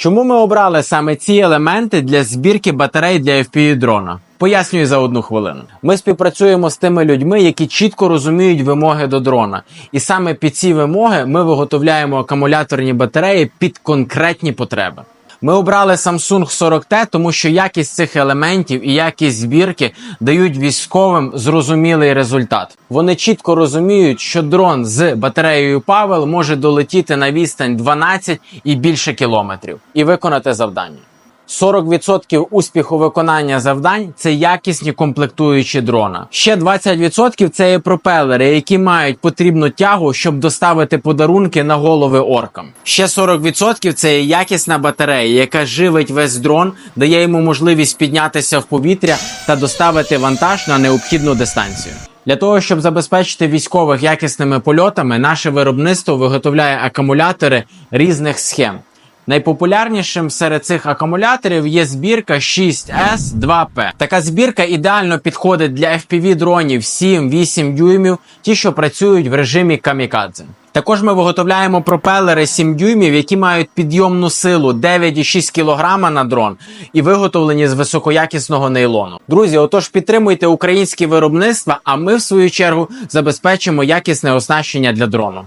Чому ми обрали саме ці елементи для збірки батарей для FPV дрона? Пояснюю за одну хвилину. Ми співпрацюємо з тими людьми, які чітко розуміють вимоги до дрона, і саме під ці вимоги ми виготовляємо акумуляторні батареї під конкретні потреби. Ми обрали Samsung 40T, тому що якість цих елементів і якість збірки дають військовим зрозумілий результат. Вони чітко розуміють, що дрон з батареєю Павел може долетіти на відстань 12 і більше кілометрів і виконати завдання. 40% успіху виконання завдань це якісні комплектуючі дрона. Ще 20% це є пропелери, які мають потрібну тягу, щоб доставити подарунки на голови оркам. Ще 40% це є якісна батарея, яка живить весь дрон, дає йому можливість піднятися в повітря та доставити вантаж на необхідну дистанцію. Для того щоб забезпечити військових якісними польотами, наше виробництво виготовляє акумулятори різних схем. Найпопулярнішим серед цих акумуляторів є збірка 6S2P. Така збірка ідеально підходить для FPV дронів 7-8 дюймів, ті, що працюють в режимі камікадзе. Також ми виготовляємо пропелери 7 дюймів, які мають підйомну силу 9,6 кг на дрон і виготовлені з високоякісного нейлону. Друзі, отож підтримуйте українські виробництва, а ми в свою чергу забезпечимо якісне оснащення для дрону.